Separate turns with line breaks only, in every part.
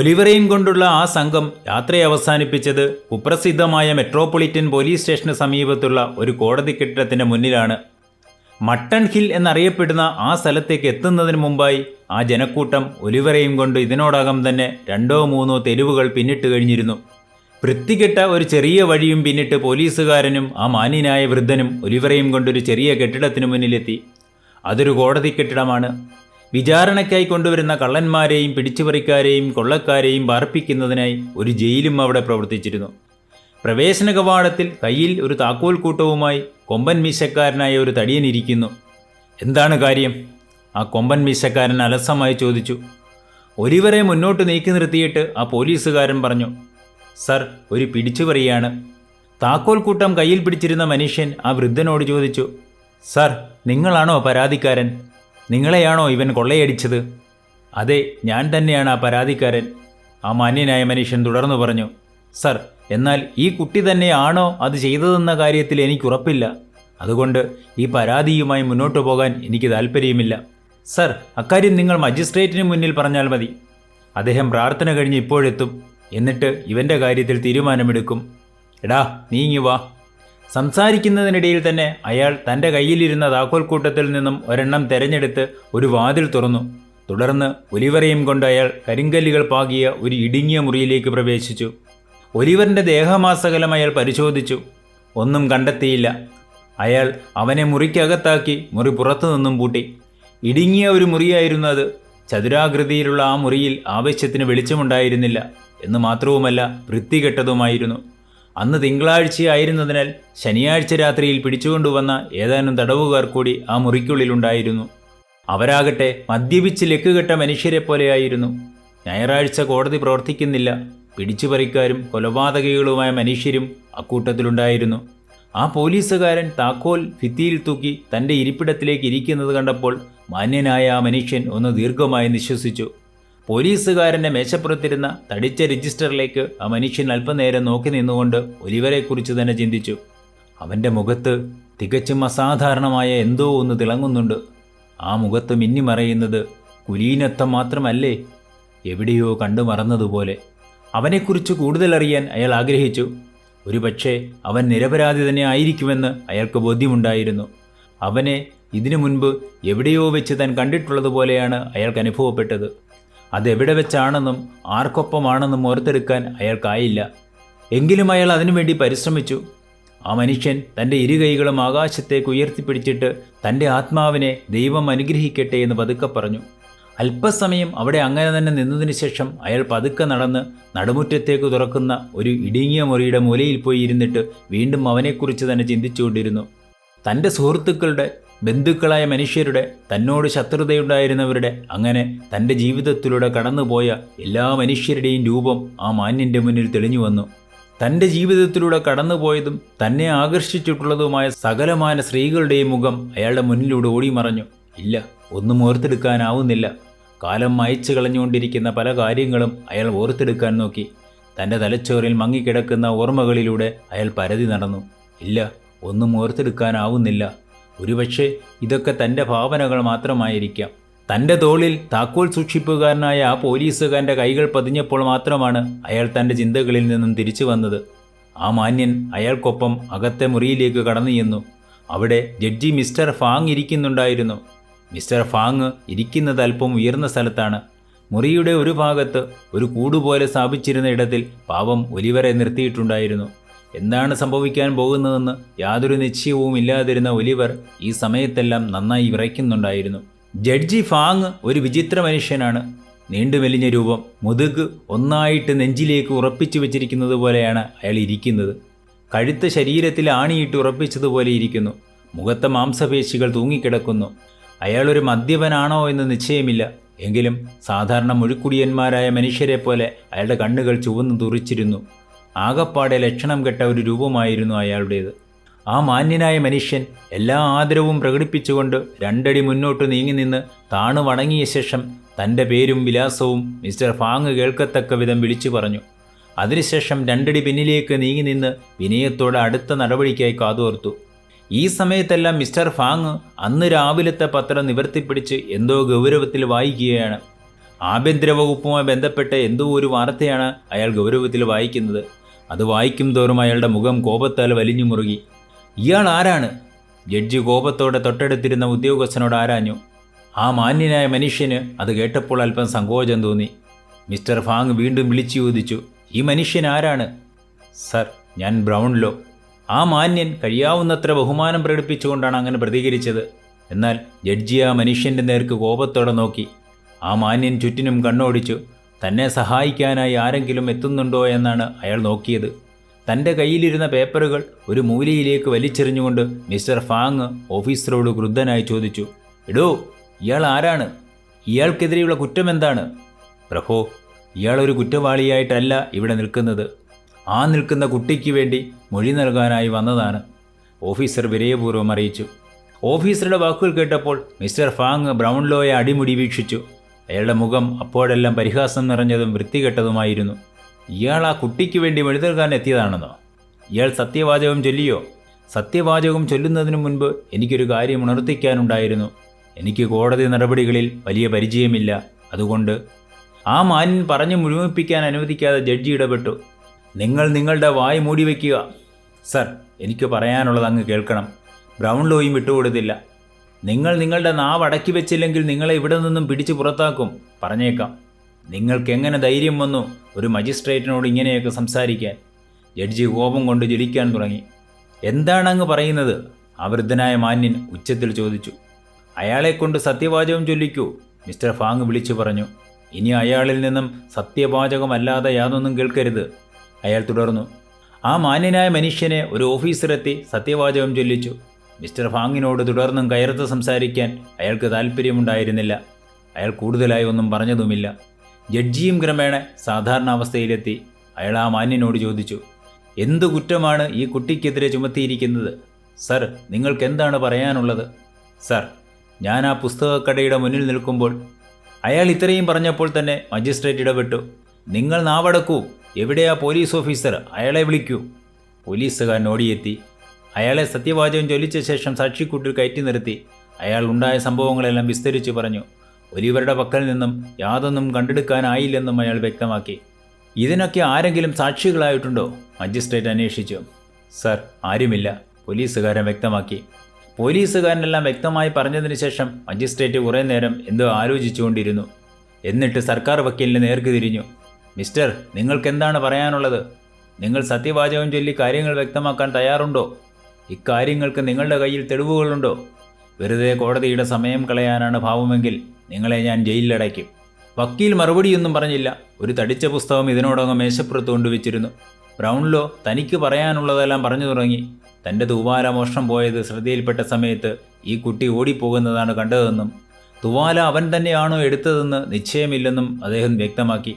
ഒലിവറയും കൊണ്ടുള്ള ആ സംഘം യാത്ര അവസാനിപ്പിച്ചത് കുപ്രസിദ്ധമായ മെട്രോപൊളിറ്റൻ പോലീസ് സ്റ്റേഷന് സമീപത്തുള്ള ഒരു കോടതി കെട്ടിടത്തിന്റെ മുന്നിലാണ്. മട്ടൺ ഹിൽ എന്നറിയപ്പെടുന്ന ആ സ്ഥലത്തേക്ക് എത്തുന്നതിന് മുമ്പായി ആ ജനക്കൂട്ടം ഒലിവറയും കൊണ്ട് ഇതിനോടകം തന്നെ രണ്ടോ മൂന്നോ തെരുവുകൾ പിന്നിട്ട് കഴിഞ്ഞിരുന്നു. വൃത്തികെട്ട ഒരു ചെറിയ വഴിയും പിന്നിട്ട് പോലീസുകാരനും ആ മാന്യനായ വൃദ്ധനും ഒലിവറയും കൊണ്ടൊരു ചെറിയ കെട്ടിടത്തിന് മുന്നിലെത്തി. അതൊരു കോടതി കെട്ടിടമാണ്. വിചാരണയ്ക്കായി കൊണ്ടുവരുന്ന കള്ളന്മാരെയും പിടിച്ചുപറിക്കാരെയും കൊള്ളക്കാരെയും പാർപ്പിക്കുന്നതിനായി ഒരു ജയിലും അവിടെ പ്രവർത്തിച്ചിരുന്നു. പ്രവേശന കവാടത്തിൽ കയ്യിൽ ഒരു താക്കോൽ കൂട്ടവുമായി കൊമ്പൻ മീശക്കാരനായ ഒരു തടിയൻ ഇരിക്കുന്നു. എന്താണ് കാര്യം? ആ കൊമ്പൻ മീശക്കാരൻ അലസമായി ചോദിച്ചു. ഒരുവരെ മുന്നോട്ട് നീക്കി നിർത്തിയിട്ട് ആ പോലീസുകാരൻ പറഞ്ഞു സർ ഒരു പിടിച്ചുപറിയാണ്. താക്കോൽ കൂട്ടം കയ്യിൽ പിടിച്ചിരുന്ന മനുഷ്യൻ ആ വൃദ്ധനോട് ചോദിച്ചു സർ നിങ്ങളാണോ പരാതിക്കാരൻ? നിങ്ങളെയാണോ ഇവൻ കൊള്ളയടിച്ചത്? അതെ ഞാൻ തന്നെയാണ് ആ പരാതിക്കാരൻ. ആ മാന്യനായ മനുഷ്യൻ തുടർന്നു പറഞ്ഞു സർ എന്നാൽ ഈ കുട്ടി തന്നെയാണോ അത് ചെയ്തതെന്ന കാര്യത്തിൽ എനിക്ക് ഉറപ്പില്ല അതുകൊണ്ട് ഈ പരാതിയുമായി മുന്നോട്ടു പോകാൻ എനിക്ക് താല്പര്യമില്ല സർ അക്കാര്യം നിങ്ങൾ മജിസ്ട്രേറ്റിന് മുന്നിൽ പറഞ്ഞാൽ മതി. അദ്ദേഹം പ്രാർത്ഥന കഴിഞ്ഞ് ഇപ്പോഴെത്തും. എന്നിട്ട് ഇവന്റെ കാര്യത്തിൽ തീരുമാനമെടുക്കും. എടാ നീങ്ങി വാ. സംസാരിക്കുന്നതിനിടയിൽ തന്നെ അയാൾ തന്റെ കയ്യിലിരുന്ന താക്കോൽക്കൂട്ടത്തിൽ നിന്നും ഒരെണ്ണം തെരഞ്ഞെടുത്ത് ഒരു വാതിൽ തുറന്നു. തുടർന്ന് ഒലിവറയും കൊണ്ട് അയാൾ കരിങ്കല്ലുകൾ പാകിയ ഒരു ഇടുങ്ങിയ മുറിയിലേക്ക് പ്രവേശിച്ചു. ഒലിവറിന്റെ ദേഹമാസകലം അയാൾ പരിശോധിച്ചു. ഒന്നും കണ്ടെത്തിയില്ല. അയാൾ അവനെ മുറിക്കകത്താക്കി മുറി പുറത്തു നിന്നും പൂട്ടി. ഇടുങ്ങിയ ഒരു മുറിയായിരുന്നു അത്. ചതുരാകൃതിയിലുള്ള ആ മുറിയിൽ ആവശ്യത്തിന് വെളിച്ചമുണ്ടായിരുന്നില്ല. എന്ന് മാത്രവുമല്ല വൃത്തികെട്ടതുമായിരുന്നു. അന്ന് തിങ്കളാഴ്ചയായിരുന്നതിനാൽ ശനിയാഴ്ച രാത്രിയിൽ പിടിച്ചുകൊണ്ടുവന്ന ഏതാനും തടവുകാർ കൂടി ആ മുറിക്കുള്ളിലുണ്ടായിരുന്നു. അവരാകട്ടെ മദ്യപിച്ച് ലക്കുകെട്ട മനുഷ്യരെ പോലെയായിരുന്നു ഞായറാഴ്ച കോടതി പ്രവർത്തിക്കുന്നില്ല. പിടിച്ചുപറിക്കാരും കൊലപാതകികളുമായ മനുഷ്യരും അക്കൂട്ടത്തിലുണ്ടായിരുന്നു. ആ പോലീസുകാരൻ താക്കോൽ ഭിത്തിയിൽ തൂക്കി തന്റെ ഇരിപ്പിടത്തിലേക്ക് ഇരിക്കുന്നത് കണ്ടപ്പോൾ മാന്യനായ ആ മനുഷ്യൻ ഒന്ന് ദീർഘമായി നിശ്വസിച്ചു. പോലീസുകാരന്റെ മേശപ്പുറത്തിരുന്ന തടിച്ച രജിസ്റ്ററിലേക്ക് ആ മനുഷ്യൻ അല്പനേരം നോക്കി നിന്നുകൊണ്ട് ഒലിവരെക്കുറിച്ച് തന്നെ ചിന്തിച്ചു. അവന്റെ മുഖത്ത് തികച്ചും അസാധാരണമായ എന്തോ ഒന്ന് തിളങ്ങുന്നുണ്ട്. ആ മുഖത്ത് മിന്നിമറയുന്നത് കുലീനത്വം മാത്രമല്ലേ? എവിടെയോ കണ്ടു മറന്നതുപോലെ. അവനെക്കുറിച്ച് കൂടുതൽ അറിയാൻ അയാൾ ആഗ്രഹിച്ചു. ഒരുപക്ഷെ അവൻ നിരപരാധി തന്നെ ആയിരിക്കുമെന്ന് അയാൾക്ക് ബോധ്യമുണ്ടായിരുന്നു. അവനെ ഇതിനു മുൻപ് എവിടെയോ വെച്ച് താൻ കണ്ടിട്ടുള്ളതുപോലെയാണ് അയാൾക്ക് അനുഭവപ്പെട്ടത്. അതെവിടെ വെച്ചാണെന്നും ആർക്കൊപ്പമാണെന്നും ഓർത്തെടുക്കാൻ അയാൾക്കായില്ല. എങ്കിലും അയാൾ അതിനുവേണ്ടി പരിശ്രമിച്ചു. ആ മനുഷ്യൻ തന്റെ ഇരു കൈകളും ആകാശത്തേക്ക് ഉയർത്തിപ്പിടിച്ചിട്ട് തന്റെ ആത്മാവിനെ ദൈവം അനുഗ്രഹിക്കട്ടെ എന്ന് പതുക്കെ പറഞ്ഞു. അല്പസമയം അവിടെ അങ്ങനെ തന്നെ നിന്നതിന് ശേഷം അയാൾ പതുക്കെ നടന്ന് നടുമുറ്റത്തേക്ക് തുറക്കുന്ന ഒരു ഇടുങ്ങിയ മുറിയുടെ മൂലയിൽ പോയി ഇരുന്നിട്ട് വീണ്ടും അവനെക്കുറിച്ച് തന്നെ ചിന്തിച്ചുകൊണ്ടിരുന്നു. തന്റെ സുഹൃത്തുക്കളുടെ ബന്ധുക്കളായ മനുഷ്യരുടെ തന്നോട് ശത്രുതയുണ്ടായിരുന്നവരുടെ അങ്ങനെ തന്റെ ജീവിതത്തിലൂടെ കടന്നുപോയ എല്ലാ മനുഷ്യരുടെയും രൂപം ആ മാന്യന്റെ മുന്നിൽ തെളിഞ്ഞു വന്നു. തന്റെ ജീവിതത്തിലൂടെ കടന്നുപോയതും തന്നെ ആകർഷിച്ചിട്ടുള്ളതുമായ സകലമായ സ്ത്രീകളുടെയും മുഖം അയാളുടെ മുന്നിലൂടെ ഓടി മറഞ്ഞു ഇല്ല ഒന്നും ഓർത്തെടുക്കാനാവുന്നില്ല. കാലം മായച്ചു കളഞ്ഞുകൊണ്ടിരിക്കുന്ന പല കാര്യങ്ങളും അയാൾ ഓർത്തെടുക്കാൻ നോക്കി. തന്റെ തലച്ചോറിൽ മങ്ങിക്കിടക്കുന്ന ഓർമ്മകളിലൂടെ അയാൾ പരതി നടന്നു. ഇല്ല ഒന്നും ഓർത്തെടുക്കാനാവുന്നില്ല. ഒരുപക്ഷെ ഇതൊക്കെ തന്റെ ഭാവനകൾ മാത്രമായിരിക്കാം. തന്റെ തോളിൽ താക്കോൽ സൂക്ഷിപ്പുകാരനായ ആ പോലീസുകാരന്റെ കൈകൾ പതിഞ്ഞപ്പോൾ മാത്രമാണ് അയാൾ തന്റെ ചിന്തകളിൽ നിന്നും തിരിച്ചു വന്നത്. ആ മാന്യൻ അയാൾക്കൊപ്പം അകത്തെ മുറിയിലേക്ക് കടന്നു ചെന്നു. അവിടെ ജഡ്ജി മിസ്റ്റർ ഫാങ് ഇരിക്കുന്നുണ്ടായിരുന്നു. മിസ്റ്റർ ഫാങ് ഇരിക്കുന്നത് അല്പം ഉയർന്ന സ്ഥലത്താണ്. മുറിയുടെ ഒരു ഭാഗത്ത് ഒരു കൂടുപോലെ സ്ഥാപിച്ചിരുന്ന ഇടത്തിൽ പാവം ഒലിവരെ നിർത്തിയിട്ടുണ്ടായിരുന്നു. എന്താണ് സംഭവിക്കാൻ പോകുന്നതെന്ന് യാതൊരു നിശ്ചയവും ഇല്ലാതിരുന്ന ഒലിവർ ഈ സമയത്തെല്ലാം നന്നായി വിറയ്ക്കുന്നുണ്ടായിരുന്നു. ജഡ്ജി ഫാങ് ഒരു വിചിത്ര മനുഷ്യനാണ്. നീണ്ടുമെലിഞ്ഞ രൂപം മുതുക് ഒന്നായിട്ട് നെഞ്ചിലേക്ക് ഉറപ്പിച്ചു വെച്ചിരിക്കുന്നത് പോലെയാണ് അയാൾ ഇരിക്കുന്നത്. കഴുത്ത് ശരീരത്തിൽ ആണിയിട്ട് ഉറപ്പിച്ചതുപോലെ ഇരിക്കുന്നു. മുഖത്തെ മാംസപേശികൾ തൂങ്ങിക്കിടക്കുന്നു. അയാളൊരു മദ്യപനാണോ എന്ന് നിശ്ചയമില്ല. എങ്കിലും സാധാരണ മുഴുക്കുടിയന്മാരായ മനുഷ്യരെ പോലെ അയാളുടെ കണ്ണുകൾ ചുവന്നു തുറിച്ചിരുന്നു. ആകപ്പാടെ ലക്ഷണം കെട്ട ഒരു രൂപമായിരുന്നു അയാളുടേത്. ആ മാന്യനായ മനുഷ്യൻ എല്ലാ ആദരവും പ്രകടിപ്പിച്ചുകൊണ്ട് രണ്ടടി മുന്നോട്ട് നീങ്ങി നിന്ന് താണു വണങ്ങിയ ശേഷം തന്റെ പേരും വിലാസവും മിസ്റ്റർ ഫാങ് കേൾക്കത്തക്ക വിധം വിളിച്ചു പറഞ്ഞു. അതിനുശേഷം രണ്ടടി പിന്നിലേക്ക് നീങ്ങി നിന്ന് വിനയത്തോടെ അടുത്ത നടപടിക്കായി കാതോർത്തു. ഈ സമയത്തെല്ലാം മിസ്റ്റർ ഫാങ് അന്ന് രാവിലത്തെ പത്രം നിവർത്തിപ്പിടിച്ച് എന്തോ ഗൗരവത്തിൽ വായിക്കുകയാണ്. ആഭ്യന്തര വകുപ്പുമായി ബന്ധപ്പെട്ട എന്തോ ഒരു വാർത്തയാണ് അയാൾ ഗൗരവത്തിൽ വായിക്കുന്നത്. അത് വായിക്കും തോറും അയാളുടെ മുഖം കോപത്താൽ വലിഞ്ഞു മുറുകി. ഇയാൾ ആരാണ്? ജഡ്ജി കോപത്തോടെ തൊട്ടടുത്തിരുന്ന ഉദ്യോഗസ്ഥനോട് ആരാഞ്ഞു? ആ മാന്യനായ മനുഷ്യന് അത് കേട്ടപ്പോൾ അല്പം സങ്കോചം തോന്നി. മിസ്റ്റർ ഫാങ് വീണ്ടും വിളിച്ചു ചോദിച്ചു ഈ മനുഷ്യൻ ആരാണ്? സർ ഞാൻ ബ്രൗൺലോ. ആ മാന്യൻ കഴിയാവുന്നത്ര ബഹുമാനം പ്രകടിപ്പിച്ചുകൊണ്ടാണ് അങ്ങനെ പ്രതികരിച്ചത്. എന്നാൽ ജഡ്ജി ആ മനുഷ്യന്റെ നേർക്ക് കോപത്തോടെ നോക്കി. ആ മാന്യൻ ചുറ്റിനും കണ്ണോടിച്ചു തന്നെ സഹായിക്കാനായി ആരെങ്കിലും എത്തുന്നുണ്ടോ എന്നാണ് അയാൾ നോക്കിയത്. തന്റെ കയ്യിലിരുന്ന പേപ്പറുകൾ ഒരു മൂലയിലേക്ക് വലിച്ചെറിഞ്ഞുകൊണ്ട് മിസ്റ്റർ ഫാങ് ഓഫീസറോട് ക്രുദ്ധനായി ചോദിച്ചു എടോ ഇയാൾ ആരാണ്? ഇയാൾക്കെതിരെയുള്ള കുറ്റം എന്താണ്? പ്രഭോ ഇയാളൊരു കുറ്റവാളിയായിട്ടല്ല ഇവിടെ നിൽക്കുന്നത്. ആ നിൽക്കുന്ന കുട്ടിക്ക് വേണ്ടി മൊഴി നൽകാനായി വന്നതാണ് ഓഫീസർ വിനയപൂർവം അറിയിച്ചു. ഓഫീസറുടെ വാക്കുകൾ കേട്ടപ്പോൾ മിസ്റ്റർ ഫാങ് ബ്രൗൺലോയെ അടിമുടി വീക്ഷിച്ചു. അയാളുടെ മുഖം അപ്പോഴെല്ലാം പരിഹാസം നിറഞ്ഞതും വൃത്തികെട്ടതുമായിരുന്നു. ഇയാൾ ആ കുട്ടിക്ക് വേണ്ടി മൊഴി എത്തിയതാണെന്നോ? ഇയാൾ സത്യവാചകം ചൊല്ലിയോ? സത്യവാചകം ചൊല്ലുന്നതിന് മുൻപ് എനിക്കൊരു കാര്യം ഉണർത്തിക്കാനുണ്ടായിരുന്നു. എനിക്ക് കോടതി നടപടികളിൽ വലിയ പരിചയമില്ല. അതുകൊണ്ട് ആ മാന്യൻ പറഞ്ഞു മുഴുമിപ്പിക്കാൻ അനുവദിക്കാതെ ജഡ്ജി ഇടപെട്ടു. നിങ്ങൾ നിങ്ങളുടെ വായ് മൂടി വയ്ക്കുക സർ എനിക്ക് പറയാനുള്ളത് അങ്ങ് കേൾക്കണം. ബ്രൗൺ ലോയും വിട്ടുകൊടുത്തില്ല. നിങ്ങൾ നിങ്ങളുടെ നാവ് അടക്കി വെച്ചില്ലെങ്കിൽ നിങ്ങളെ ഇവിടെ നിന്നും പിടിച്ചു പുറത്താക്കും. പറഞ്ഞേക്കാം. നിങ്ങൾക്ക് എങ്ങനെ ധൈര്യം വന്നു ഒരു മജിസ്ട്രേറ്റിനോട് ഇങ്ങനെയൊക്കെ സംസാരിക്കാൻ? ജഡ്ജി കോപം കൊണ്ട് ജ്വലിക്കാൻ തുടങ്ങി. എന്താണ് അങ്ങ് പറയുന്നത്? ആ വൃദ്ധനായ മാന്യൻ ഉച്ചത്തിൽ ചോദിച്ചു. അയാളെ കൊണ്ട് സത്യവാചകം ചൊല്ലിക്കൂ മിസ്റ്റർ ഫാങ് വിളിച്ചു പറഞ്ഞു. ഇനി അയാളിൽ നിന്നും സത്യവാചകമല്ലാതെ യാതൊന്നും കേൾക്കരുത്. അയാൾ തുടർന്നു. ആ മാന്യനായ മനുഷ്യനെ ഒരു ഓഫീസറെത്തി സത്യവാചകം ചൊല്ലിച്ചു. മിസ്റ്റർ ഫാങ്ങിനോട് തുടർന്നും കയർത്ത് സംസാരിക്കാൻ അയാൾക്ക് താല്പര്യമുണ്ടായിരുന്നില്ല അയാൾ കൂടുതലായി ഒന്നും പറഞ്ഞതുമില്ല. ജഡ്ജിയും ക്രമേണ സാധാരണ അവസ്ഥയിലെത്തി. അയാൾ ആ മാന്യനോട് ചോദിച്ചു എന്തു കുറ്റമാണ് ഈ കുട്ടിക്കെതിരെ ചുമത്തിയിരിക്കുന്നത്? സർ നിങ്ങൾക്ക് എന്താണ് പറയാനുള്ളത്? സർ ഞാൻ ആ പുസ്തകക്കടയുടെ മുന്നിൽ നിൽക്കുമ്പോൾ അയാൾ ഇത്രയും പറഞ്ഞപ്പോൾ തന്നെ മജിസ്ട്രേറ്റ് ഇടപെട്ടു. നിങ്ങൾ നാവടക്കൂ. എവിടെയാ പോലീസ് ഓഫീസർ? അയാളെ വിളിക്കൂ. പോലീസുകാരൻ ഓടിയെത്തി. അയാളെ സത്യവാചകം ചൊല്ലിച്ച ശേഷം സാക്ഷിക്കൂട്ടിൽ കയറ്റി നിർത്തി. അയാൾ ഉണ്ടായ സംഭവങ്ങളെല്ലാം വിസ്തരിച്ചു പറഞ്ഞു. ഒലിവരുടെ പക്കൽ നിന്നും യാതൊന്നും കണ്ടെടുക്കാനായില്ലെന്നും അയാൾ വ്യക്തമാക്കി. ഇതിനൊക്കെ ആരെങ്കിലും സാക്ഷികളായിട്ടുണ്ടോ? മജിസ്ട്രേറ്റ് അന്വേഷിച്ചു. സർ ആരുമില്ല. പോലീസുകാരൻ വ്യക്തമാക്കി. പോലീസുകാരനെല്ലാം വ്യക്തമായി പറഞ്ഞതിന് ശേഷം മജിസ്ട്രേറ്റ് കുറേ നേരം എന്തോ ആലോചിച്ചുകൊണ്ടിരുന്നു. എന്നിട്ട് സർക്കാർ വക്കീലിന് നേർക്ക് തിരിഞ്ഞു. മിസ്റ്റർ നിങ്ങൾക്കെന്താണ് പറയാനുള്ളത്? നിങ്ങൾ സത്യവാചകം ചൊല്ലി കാര്യങ്ങൾ വ്യക്തമാക്കാൻ തയ്യാറുണ്ടോ? ഇക്കാര്യങ്ങൾക്ക് നിങ്ങളുടെ കയ്യിൽ തെളിവുകളുണ്ടോ? വെറുതെ കോടതിയുടെ സമയം കളയാനാണ് ഭാവമെങ്കിൽ നിങ്ങളെ ഞാൻ ജയിലിലടയ്ക്കും. വക്കീൽ മറുപടിയൊന്നും പറഞ്ഞില്ല. ഒരു തടിച്ച പുസ്തകം ഇതിനോടകം മേശപ്പുറത്ത് കൊണ്ടുവച്ചിരുന്നു. ബ്രൗൺലോ തനിക്ക് പറയാനുള്ളതെല്ലാം പറഞ്ഞു തുടങ്ങി. തന്റെ തൂവാല മോഷണം പോയത് ശ്രദ്ധയിൽപ്പെട്ട സമയത്ത് ഈ കുട്ടി ഓടിപ്പോകുന്നതാണ് കണ്ടതെന്നും തുവാല അവൻ തന്നെയാണോ എടുത്തതെന്ന് നിശ്ചയമില്ലെന്നും അദ്ദേഹം വ്യക്തമാക്കി.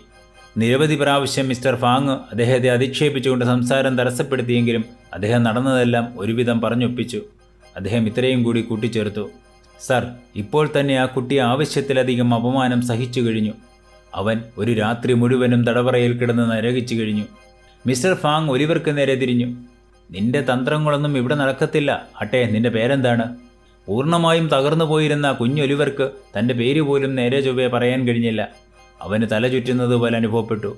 നിരവധി പ്രാവശ്യം മിസ്റ്റർ ഫാങ് അദ്ദേഹത്തെ അധിക്ഷേപിച്ചുകൊണ്ട് സംസാരം തടസ്സപ്പെടുത്തിയെങ്കിലും അദ്ദേഹം നടന്നതെല്ലാം ഒരുവിധം പറഞ്ഞൊപ്പിച്ചു. അദ്ദേഹം ഇത്രയും കൂടി കൂട്ടിച്ചേർത്തു. സർ ഇപ്പോൾ തന്നെ ആ കുട്ടി ആവശ്യത്തിലധികം അപമാനം സഹിച്ചു കഴിഞ്ഞു. അവൻ ഒരു രാത്രി മുഴുവനും തടവറയിൽ കിടന്ന് നരകിച്ചു കഴിഞ്ഞു. മിസ്റ്റർ ഫാങ് ഒലിവർക്ക് നേരെ തിരിഞ്ഞു. നിന്റെ തന്ത്രങ്ങളൊന്നും ഇവിടെ നടക്കത്തില്ല. അട്ടെ നിന്റെ പേരെന്താണ്? പൂർണമായും തകർന്നു പോയിരുന്ന കുഞ്ഞൊലിവർക്ക് തന്റെ പേര് പോലും നേരെ ചൊവ്വേ പറയാൻ കഴിഞ്ഞില്ല. അവന് തല ചുറ്റുന്നത് പോലെ അനുഭവപ്പെട്ടു.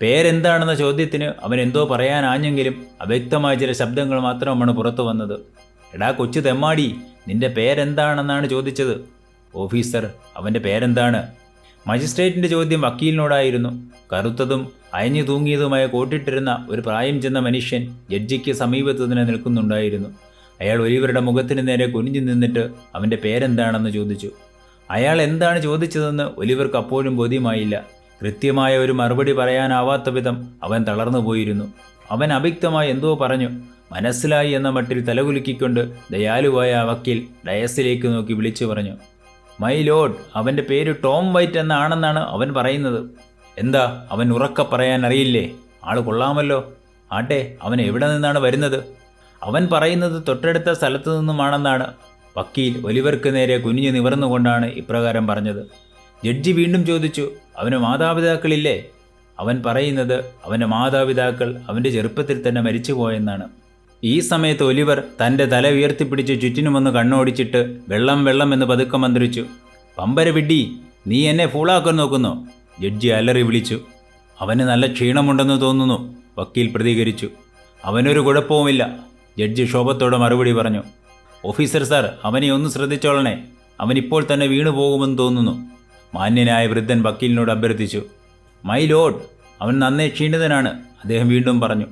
പേരെന്താണെന്ന ചോദ്യത്തിന് അവൻ എന്തോ പറയാനാഞ്ഞെങ്കിലും അവ്യക്തമായ ചില ശബ്ദങ്ങൾ മാത്രമാണ് പുറത്തു വന്നത്. എടാ കൊച്ചു തെമ്മാടി നിന്റെ പേരെന്താണെന്നാണ് ചോദിച്ചത്? ഓഫീസർ അവന്റെ പേരെന്താണ്? മജിസ്ട്രേറ്റിന്റെ ചോദ്യം വക്കീലിനോടായിരുന്നു. കറുത്തതും അയഞ്ഞു തൂങ്ങിയതുമായ കോട്ടിട്ടിരുന്ന ഒരു പ്രായം ചെന്ന മനുഷ്യൻ ജഡ്ജിക്ക് സമീപത്ത് തന്നെ നിൽക്കുന്നുണ്ടായിരുന്നു. അയാൾ ഒലിവരുടെ മുഖത്തിന് നേരെ കുനിഞ്ഞു നിന്നിട്ട് അവന്റെ പേരെന്താണെന്ന് ചോദിച്ചു. അയാൾ എന്താണ് ചോദിച്ചതെന്ന് ഒലിവർക്ക് അപ്പോഴും ബോധ്യമായില്ല. കൃത്യമായ ഒരു മറുപടി പറയാനാവാത്ത വിധം അവൻ തളർന്നു പോയിരുന്നു. അവൻ അഭിക്തമായി എന്തോ പറഞ്ഞു. മനസ്സിലായി എന്ന മട്ടിൽ തലകുലുക്കിക്കൊണ്ട് ദയാലുവായ ആ വക്കീൽ ഡയസിലേക്ക് നോക്കി വിളിച്ചു പറഞ്ഞു. മൈ ലോഡ് അവന്റെ പേര് ടോം വൈറ്റ് എന്നാണെന്നാണ് അവൻ പറയുന്നത്. എന്താ അവൻ ഉറക്ക പറയാൻ അറിയില്ലേ? ആൾ കൊള്ളാമല്ലോ. ആട്ടെ അവൻ എവിടെ നിന്നാണ് വരുന്നത്? അവൻ പറയുന്നത് തൊട്ടടുത്ത സ്ഥലത്തു നിന്നുമാണെന്നാണ്. വക്കീൽ ഒലിവർക്ക് നേരെ കുനിഞ്ഞു നിവർന്നുകൊണ്ടാണ് ഇപ്രകാരം പറഞ്ഞത്. ജഡ്ജി വീണ്ടും ചോദിച്ചു അവന് മാതാപിതാക്കളില്ലേ? അവൻ പറയുന്നത് അവന്റെ മാതാപിതാക്കൾ അവന്റെ ചെറുപ്പത്തിൽ തന്നെ മരിച്ചുപോയെന്നാണ്. ഈ സമയത്ത് ഒലിവർ തന്റെ തല ഉയർത്തിപ്പിടിച്ച് ചുറ്റിനുമൊന്ന് കണ്ണോടിച്ചിട്ട് വെള്ളം വെള്ളം എന്ന് പതുക്കെ മന്ത്രിച്ചു പമ്പര വിഡ്ഡി നീ എന്നെ ഫൂളാക്കാൻ നോക്കുന്നു. ജഡ്ജി അലറി വിളിച്ചു അവന് നല്ല ക്ഷീണമുണ്ടെന്ന് തോന്നുന്നു വക്കീൽ പ്രതികരിച്ചു അവനൊരു കുഴപ്പവുമില്ല ജഡ്ജി ക്ഷോഭത്തോടെ മറുപടി പറഞ്ഞു ഓഫീസർ സാർ അവനെ ഒന്ന് ശ്രദ്ധിച്ചോളണേ. അവനിപ്പോൾ തന്നെ വീണു പോകുമെന്ന് തോന്നുന്നു. മാന്യനായ വൃദ്ധൻ വക്കീലിനോട് അഭ്യർത്ഥിച്ചു. മൈ ലോഡ് അവൻ നന്നേ ക്ഷീണിതനാണ് അദ്ദേഹം വീണ്ടും പറഞ്ഞു.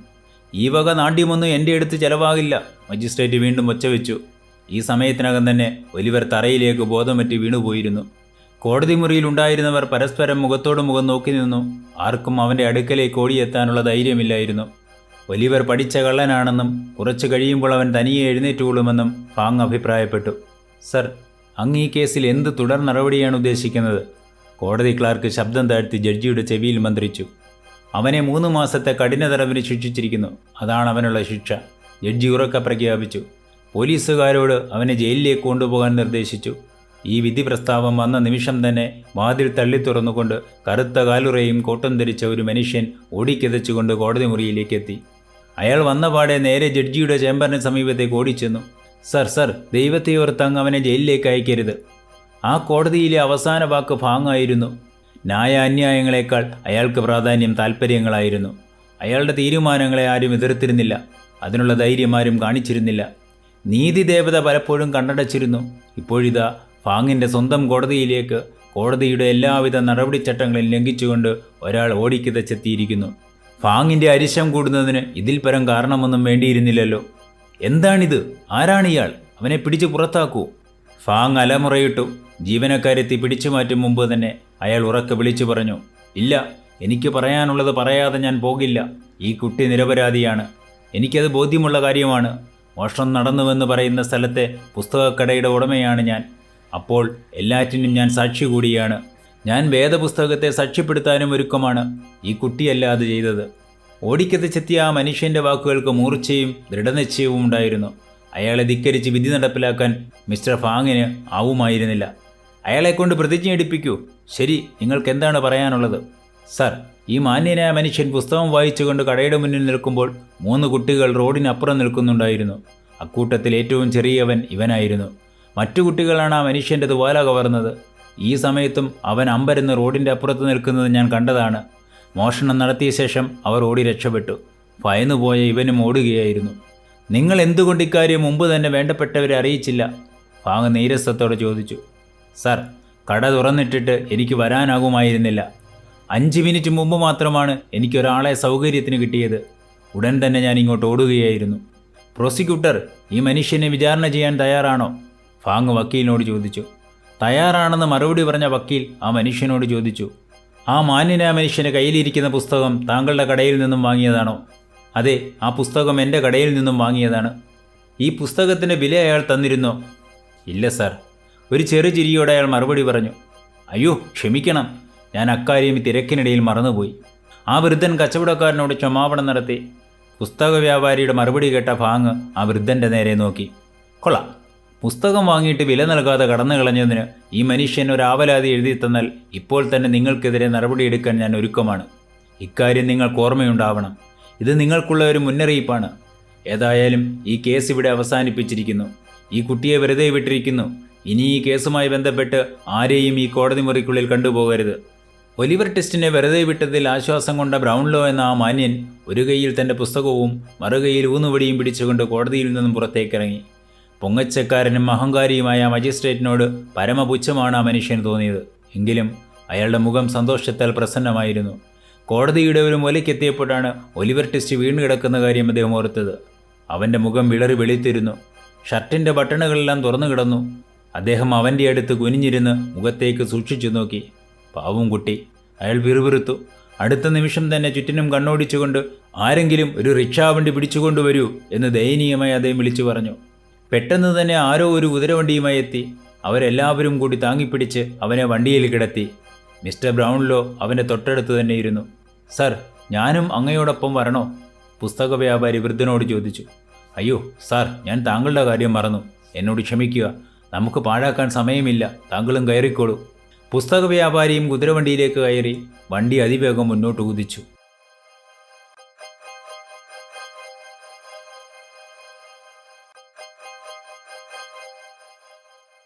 ഈ വക നാട്യമൊന്നും എന്റെ അടുത്ത് ചെലവാകില്ല മജിസ്ട്രേറ്റ് വീണ്ടും ഒച്ചവെച്ചു. ഈ സമയത്തിനകം തന്നെ ഒലിവർ തറയിലേക്ക് ബോധമറ്റി വീണുപോയിരുന്നു കോടതി മുറിയിൽ ഉണ്ടായിരുന്നവർ പരസ്പരം മുഖത്തോട് മുഖം നോക്കി നിന്നു. ആർക്കും അവന്റെ അടുക്കലേക്ക് ഓടിയെത്താനുള്ള ധൈര്യമില്ലായിരുന്നു. ഒലിവർ പഠിച്ച കള്ളനാണെന്നും കുറച്ചു കഴിയുമ്പോൾ അവൻ തനിയെ എഴുന്നേറ്റുകൊള്ളുമെന്നും ഫാങ് അഭിപ്രായപ്പെട്ടു. സർ അങ്ങ് ഈ കേസിൽ എന്ത് തുടർ നടപടിയാണ് ഉദ്ദേശിക്കുന്നത്? കോടതി ക്ലാർക്ക് ശബ്ദം താഴ്ത്തി ജഡ്ജിയുടെ ചെവിയിൽ മന്ത്രിച്ചു. അവനെ മൂന്ന് മാസത്തെ കഠിന തടവിന് ശിക്ഷിച്ചിരിക്കുന്നു. അതാണ് അവനുള്ള ശിക്ഷ. ജഡ്ജി ഉറക്ക പ്രഖ്യാപിച്ചു. പോലീസുകാരോട് അവനെ ജയിലിലേക്ക് കൊണ്ടുപോകാൻ നിർദ്ദേശിച്ചു. ഈ വിധി പ്രസ്താവം വന്ന നിമിഷം തന്നെ വാതിൽ തള്ളി തുറന്നുകൊണ്ട് കറുത്ത കാലുറയും കോട്ടം ധരിച്ച ഒരു മനുഷ്യൻ ഓടിക്കിതച്ചുകൊണ്ട് കോടതി മുറിയിലേക്ക് എത്തി വന്ന വന്നപാടെ നേരെ ജഡ്ജിയുടെ ചേംബറിന് സമീപത്തേക്ക് ഓടിച്ചെന്നു. സർ സർ ദൈവത്തെ ഓർത്ത് അങ്ങ് അവനെ ജയിലിലേക്ക് അയക്കരുത്. ആ കോടതിയിലെ അവസാന വാക്ക് ഭാങ്ങായിരുന്നു. ന്യായ അന്യായങ്ങളെക്കാൾ അയാൾക്ക് പ്രാധാന്യം താല്പര്യങ്ങളായിരുന്നു അയാളുടെ തീരുമാനങ്ങളെ ആരും എതിർത്തിരുന്നില്ല. അതിനുള്ള ധൈര്യം ആരും കാണിച്ചിരുന്നില്ല. നീതി ദേവത പലപ്പോഴും കണ്ണടച്ചിരുന്നു. ഇപ്പോഴിതാ ഫാങ്ങിന്റെ സ്വന്തം കോടതിയിലേക്ക് കോടതിയുടെ എല്ലാവിധ നടപടിച്ചട്ടങ്ങളും ലംഘിച്ചുകൊണ്ട് ഒരാൾ ഓടിക്കിതച്ചെത്തിയിരിക്കുന്നു ഫാങ്ങിന്റെ അരിശം കൂടുന്നതിന് ഇതിൽ പരം കാരണമൊന്നും വേണ്ടിയിരുന്നില്ലല്ലോ. എന്താണിത്? ആരാണിയാൾ അവനെ പിടിച്ചു പുറത്താക്കൂ. ഫാങ് അലമുറയിട്ടു ജീവനക്കാരെത്തി പിടിച്ചു മാറ്റും മുമ്പ് തന്നെ അയാൾ ഉറക്കെ വിളിച്ചു പറഞ്ഞു ഇല്ല എനിക്ക് പറയാനുള്ളത് പറയാതെ ഞാൻ പോകില്ല. ഈ കുട്ടി നിരപരാധിയാണ്. എനിക്കത് ബോധ്യമുള്ള കാര്യമാണ്. മോഷണം നടന്നുവെന്ന് പറയുന്ന സ്ഥലത്തെ പുസ്തകക്കടയുടെ ഉടമയാണ് ഞാൻ. അപ്പോൾ എല്ലാറ്റിനും ഞാൻ സാക്ഷി കൂടിയാണ് ഞാൻ വേദപുസ്തകത്തെ സാക്ഷ്യപ്പെടുത്താനും ഒരുക്കമാണ്. ഈ കുട്ടിയല്ലാതെ ചെയ്തത്. ഓടിക്കത്തിച്ചെത്തിയ ആ മനുഷ്യന്റെ വാക്കുകൾക്ക് മൂർച്ചയും ദൃഢനിശ്ചയവും ഉണ്ടായിരുന്നു. അയാളെ ധിക്കരിച്ച് വിധി നടപ്പിലാക്കാൻ മിസ്റ്റർ ഫാങ്ങിന് ആവുമായിരുന്നില്ല. അയാളെക്കൊണ്ട് പ്രതിജ്ഞ എടുപ്പിക്കൂ. ശരി നിങ്ങൾക്ക് എന്താണ് പറയാനുള്ളത്? സർ ഈ മാന്യനായ മനുഷ്യൻ പുസ്തകം വായിച്ചുകൊണ്ട് കടയുടെ മുന്നിൽ നിൽക്കുമ്പോൾ മൂന്ന് കുട്ടികൾ റോഡിനപ്പുറം നിൽക്കുന്നുണ്ടായിരുന്നു. അക്കൂട്ടത്തിൽ ഏറ്റവും ചെറിയവൻ ഇവനായിരുന്നു. മറ്റു കുട്ടികളാണ് ആ മനുഷ്യന്റെ തുവാല കവർന്നത്. ഈ സമയത്തും അവൻ അമ്പരന്ന് റോഡിന്റെ അപ്പുറത്ത് നിൽക്കുന്നത് ഞാൻ കണ്ടതാണ്. മോഷണം നടത്തിയ ശേഷം അവർ ഓടി രക്ഷപ്പെട്ടു. ഭയന്നുപോയ ഇവനും ഓടുകയായിരുന്നു. നിങ്ങൾ എന്തുകൊണ്ട് ഇക്കാര്യം മുമ്പ് തന്നെ വേണ്ടപ്പെട്ടവരെ അറിയിച്ചില്ല? ഭാഗ നീരസത്തോടെ ചോദിച്ചു. സർ കട തുറന്നിട്ടിട്ട് എനിക്ക് വരാനാകുമായിരുന്നില്ല. അഞ്ച് മിനിറ്റ് മുമ്പ് മാത്രമാണ് എനിക്കൊരാളെ സൗകര്യത്തിന് കിട്ടിയത്. ഉടൻ തന്നെ ഞാൻ ഇങ്ങോട്ട് ഓടുകയായിരുന്നു. പ്രോസിക്യൂട്ടർ ഈ മനുഷ്യനെ വിചാരണ ചെയ്യാൻ തയ്യാറാണോ? ഫാങ് വക്കീലിനോട് ചോദിച്ചു. തയ്യാറാണെന്ന് മറുപടി പറഞ്ഞ വക്കീൽ ആ മനുഷ്യനോട് ചോദിച്ചു ആ മാന്യനായ മനുഷ്യന് കയ്യിലിരിക്കുന്ന പുസ്തകം താങ്കളുടെ കടയിൽ നിന്നും വാങ്ങിയതാണോ? അതെ ആ പുസ്തകം എന്റെ കടയിൽ നിന്നും വാങ്ങിയതാണ്. ഈ പുസ്തകത്തിന്റെ വില അയാൾ തന്നിരുന്നോ? ഇല്ല സാർ. ഒരു ചെറു ചിരിയോടെ അയാൾ മറുപടി പറഞ്ഞു അയ്യോ ക്ഷമിക്കണം. ഞാൻ അക്കാര്യം തിരക്കിനിടയിൽ മറന്നുപോയി. ആ വൃദ്ധൻ കച്ചവടക്കാരനോട് ക്ഷമാപണം നടത്തി. പുസ്തക വ്യാപാരിയുടെ മറുപടി കേട്ട ഭാങ് ആ വൃദ്ധന്റെ നേരെ നോക്കി. കൊള്ളാം. പുസ്തകം വാങ്ങിയിട്ട് വില നൽകാതെ കടന്നു കളഞ്ഞതിന് ഈ മനുഷ്യൻ ഒരു ആവലാതി എഴുതി തന്നാൽ ഇപ്പോൾ തന്നെ നിങ്ങൾക്കെതിരെ നടപടിയെടുക്കാൻ ഞാൻ ഒരുക്കമാണ്. ഇക്കാര്യം നിങ്ങൾക്ക് ഓർമ്മയുണ്ടാവണം. ഇത് നിങ്ങൾക്കുള്ള ഒരു മുന്നറിയിപ്പാണ്. ഏതായാലും ഈ കേസ് ഇവിടെ അവസാനിപ്പിച്ചിരിക്കുന്നു. ഈ കുട്ടിയെ വെറുതെ വിട്ടിരിക്കുന്നു. ഇനി ഈ കേസുമായി ബന്ധപ്പെട്ട് ആരെയും ഈ കോടതി മുറിക്കുള്ളിൽ കണ്ടുപോകരുത്. ഒലിവർ ടെസ്റ്റിനെ വെറുതെ വിട്ടതിൽ ആശ്വാസം കൊണ്ട ബ്രൗൺലോ എന്ന ആ മാന്യൻ ഒരു കൈയിൽ തന്റെ പുസ്തകവും മറുകൈയിൽ ഊന്നുവടിയും പിടിച്ചുകൊണ്ട് കോടതിയിൽ നിന്നും പുറത്തേക്കിറങ്ങി. പൊങ്ങച്ചക്കാരനും അഹങ്കാരിയുമായ മജിസ്ട്രേറ്റിനോട് പരമപുച്ഛമാണ് ആ മനുഷ്യന് തോന്നിയത്. എങ്കിലും അയാളുടെ മുഖം സന്തോഷത്താൽ പ്രസന്നമായിരുന്നു. കോടതിയുടെ ഒരു മൂലയ്ക്കെത്തിയപ്പോഴാണ് ഒലിവർ ടെസ്റ്റ് വീണ് കിടക്കുന്ന കാര്യം അദ്ദേഹം ഓർത്തത്. അവന്റെ മുഖം വിളറി വെളുത്തിരുന്നു. ഷർട്ടിന്റെ ബട്ടണുകളെല്ലാം തുറന്നു കിടന്നു. അദ്ദേഹം അവന്റെ അടുത്ത് കുനിഞ്ഞിരുന്ന് മുഖത്തേക്ക് സൂക്ഷിച്ചു നോക്കി. പാവം കുട്ടി. അയാൾ വിറുവിറുത്തു. അടുത്ത നിമിഷം തന്നെ ചുറ്റിനും കണ്ണോടിച്ചുകൊണ്ട് ആരെങ്കിലും ഒരു റിക്ഷാവണ്ടി പിടിച്ചുകൊണ്ടുവരൂ എന്ന് ദയനീയമായി അദ്ദേഹം വിളിച്ചു പറഞ്ഞു. പെട്ടെന്ന് തന്നെ ആരോ ഒരു കുതിരവണ്ടിയുമായി എത്തി. അവരെല്ലാവരും കൂടി താങ്ങിപ്പിടിച്ച് അവനെ വണ്ടിയിൽ കിടത്തി. മിസ്റ്റർ ബ്രൗൺലോ അവന്റെ തൊട്ടടുത്ത് തന്നെ ഇരുന്നു. സർ ഞാനും അങ്ങയോടൊപ്പം വരണോ? പുസ്തക വ്യാപാരി വൃദ്ധനോട് ചോദിച്ചു. അയ്യോ സാർ ഞാൻ താങ്കളുടെ കാര്യം മറന്നു. എന്നോട് ക്ഷമിക്കുക. നമുക്ക് പാഴാക്കാൻ സമയമില്ല. താങ്കളും കയറിക്കോളൂ. പുസ്തക വ്യാപാരിയും കുതിരവണ്ടിയിലേക്ക് കയറി വണ്ടി അതിവേഗം മുന്നോട്ട് കുതിച്ചു.